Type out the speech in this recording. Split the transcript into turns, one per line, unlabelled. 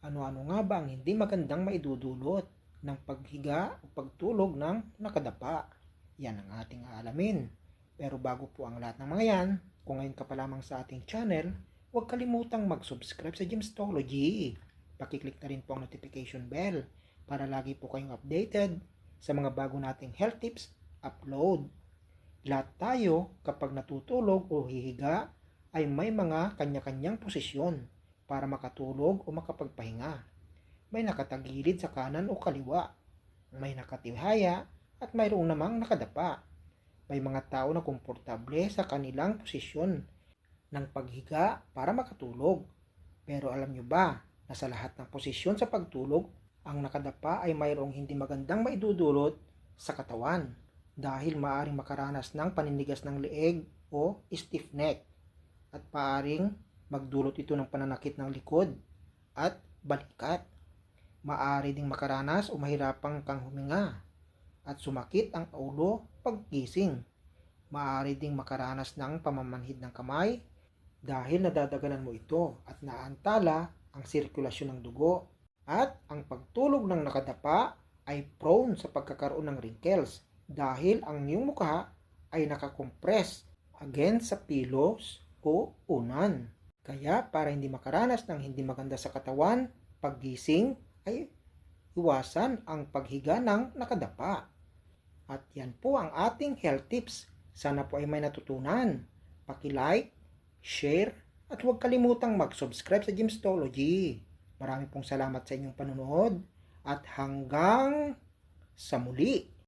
Ano-ano nga ba ang hindi magandang maidudulot ng paghiga o pagtulog ng nakadapa? Yan ang ating aalamin. Pero bago po ang lahat ng mga yan, kung ngayon ka pa lamang sa ating channel, huwag kalimutang mag-subscribe sa Gemstology. Pakiclick na rin po ang notification bell para lagi po kayong updated sa mga bago nating health tips upload. Lahat tayo kapag natutulog o hihiga ay may mga kanya-kanyang posisyon para makatulog o makapagpahinga. May nakatagilid sa kanan o kaliwa. May nakatihaya at mayroong namang nakadapa. May mga tao na komportable sa kanilang posisyon ng paghiga para makatulog. Pero alam nyo ba na sa lahat ng posisyon sa pagtulog, ang nakadapa ay mayroong hindi magandang maidudulot sa katawan dahil maaring makaranas ng paninigas ng leeg o stiff neck at maaring magdulot ito ng pananakit ng likod at balikat. Maari ding makaranas o mahirapang kang huminga at sumakit ang ulo paggising. Maaari ding makaranas ng pamamanhid ng kamay dahil nadadagalan mo ito at naantala ang sirkulasyon ng dugo. At ang pagtulog ng nakadapa ay prone sa pagkakaroon ng wrinkles dahil ang iyong mukha ay nakakompress against sa pillows o unan. Kaya para hindi makaranas ng hindi maganda sa katawan, paggising ay iwasan ang paghiga ng nakadapa. At yan po ang ating health tips. Sana po ay may natutunan. Paki-like, share, at huwag kalimutang mag-subscribe sa Gymstology. Marami pong salamat sa inyong panunood at hanggang sa muli.